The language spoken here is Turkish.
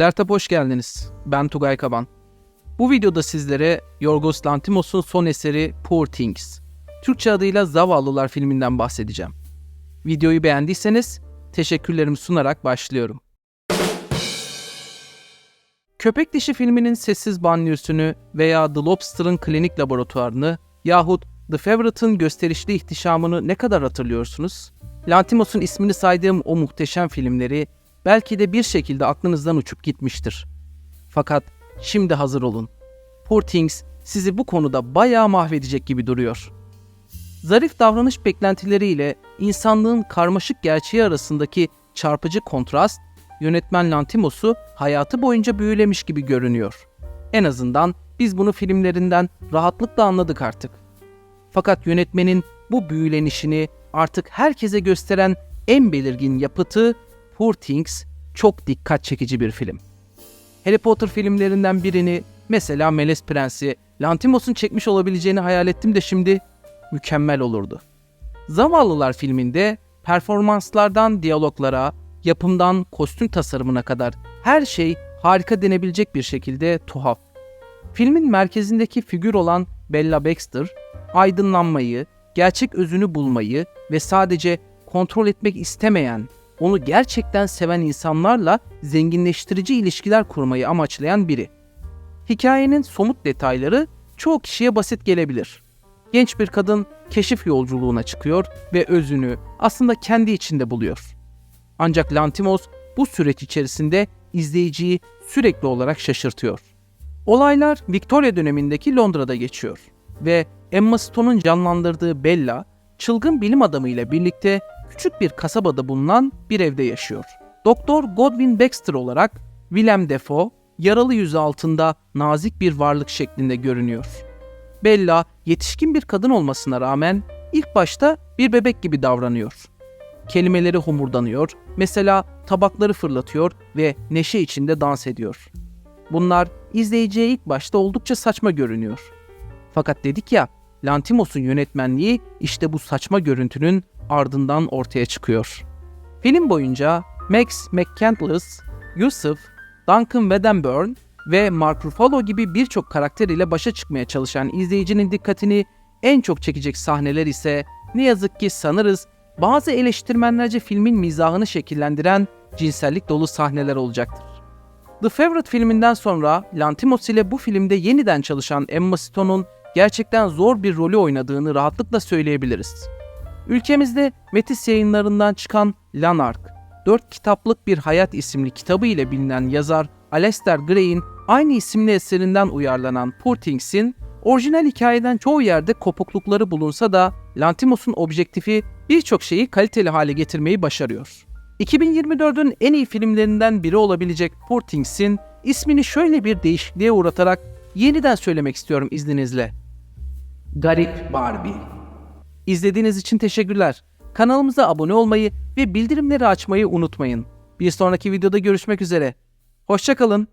Dertap hoş geldiniz. Ben Tugay Kaban. Bu videoda sizlere Yorgos Lanthimos'un son eseri Poor Things, Türkçe adıyla Zavallılar filminden bahsedeceğim. Videoyu beğendiyseniz teşekkürlerimi sunarak başlıyorum. Köpek Dişi filminin sessiz banliyösünü veya The Lobster'ın klinik laboratuvarını yahut The Favorite'ın gösterişli ihtişamını ne kadar hatırlıyorsunuz? Lantimos'un ismini saydığım o muhteşem filmleri belki de bir şekilde aklınızdan uçup gitmiştir. Fakat şimdi hazır olun. Poor Things sizi bu konuda bayağı mahvedecek gibi duruyor. Zarif davranış beklentileriyle insanlığın karmaşık gerçeği arasındaki çarpıcı kontrast, yönetmen Lantimos'u hayatı boyunca büyülemiş gibi görünüyor. En azından biz bunu filmlerinden rahatlıkla anladık artık. Fakat yönetmenin bu büyülenişini artık herkese gösteren en belirgin yapıtı Poor Things çok dikkat çekici bir film. Harry Potter filmlerinden birini mesela Melez Prensi Lantimos'un çekmiş olabileceğini hayal ettim de şimdi mükemmel olurdu. Zavallılar filminde performanslardan diyaloglara, yapımdan kostüm tasarımına kadar her şey harika denebilecek bir şekilde tuhaf. Filmin merkezindeki figür olan Bella Baxter, aydınlanmayı, gerçek özünü bulmayı ve sadece kontrol etmek istemeyen, onu gerçekten seven insanlarla zenginleştirici ilişkiler kurmayı amaçlayan biri. Hikayenin somut detayları çoğu kişiye basit gelebilir. Genç bir kadın keşif yolculuğuna çıkıyor ve özünü aslında kendi içinde buluyor. Ancak Lantimos bu süreç içerisinde izleyiciyi sürekli olarak şaşırtıyor. Olaylar Victoria dönemindeki Londra'da geçiyor ve Emma Stone'un canlandırdığı Bella, çılgın bilim adamı ile birlikte küçük bir kasabada bulunan bir evde yaşıyor. Doktor Godwin Baxter olarak Willem Dafoe yaralı yüzü altında nazik bir varlık şeklinde görünüyor. Bella yetişkin bir kadın olmasına rağmen ilk başta bir bebek gibi davranıyor. Kelimeleri homurdanıyor, mesela tabakları fırlatıyor ve neşe içinde dans ediyor. Bunlar izleyiciye ilk başta oldukça saçma görünüyor. Fakat dedik ya, Lantimos'un yönetmenliği işte bu saçma görüntünün ardından ortaya çıkıyor. Film boyunca Max McCandless, Yusuf, Duncan Wedderburn ve Mark Ruffalo gibi birçok karakter ile başa çıkmaya çalışan izleyicinin dikkatini en çok çekecek sahneler ise ne yazık ki sanırız bazı eleştirmenlerce filmin mizahını şekillendiren cinsellik dolu sahneler olacaktır. The Favorite filminden sonra Lantimos ile bu filmde yeniden çalışan Emma Stone'un gerçekten zor bir rolü oynadığını rahatlıkla söyleyebiliriz. Ülkemizde Metis yayınlarından çıkan Lanark, 4 kitaplık bir hayat isimli kitabı ile bilinen yazar Aleister Gray'in aynı isimli eserinden uyarlanan Poor Things'in orijinal hikayeden çoğu yerde kopuklukları bulunsa da Lantimos'un objektifi birçok şeyi kaliteli hale getirmeyi başarıyor. 2024'ün en iyi filmlerinden biri olabilecek Poor Things'in ismini şöyle bir değişikliğe uğratarak yeniden söylemek istiyorum izninizle. Garip Barbie. İzlediğiniz için teşekkürler. Kanalımıza abone olmayı ve bildirimleri açmayı unutmayın. Bir sonraki videoda görüşmek üzere. Hoşçakalın.